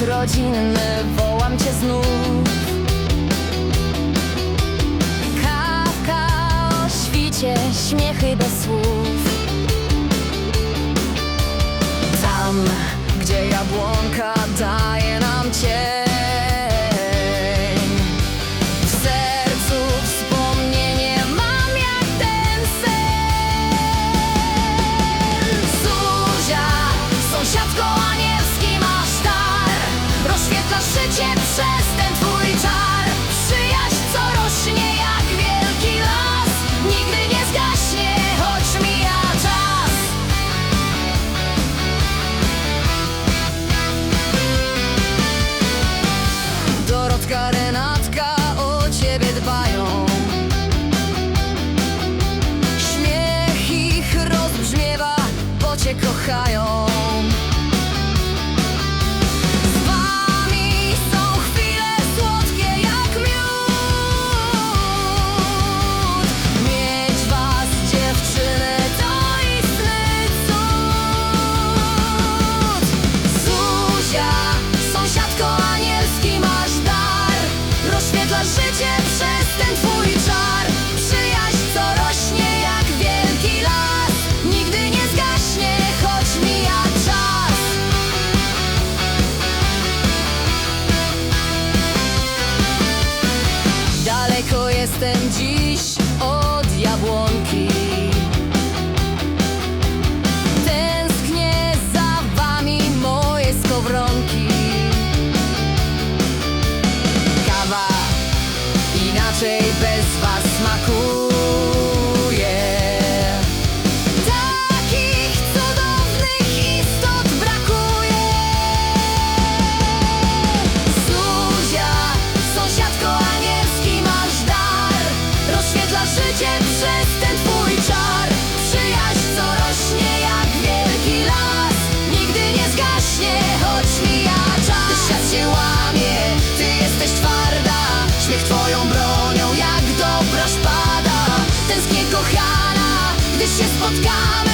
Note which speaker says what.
Speaker 1: Świąt rodzinny wołam Cię znów. Kawka o świcie, śmiechy bez słów. cię kochają. jestem dziś. tęsknię kochana, gdy się spotkamy.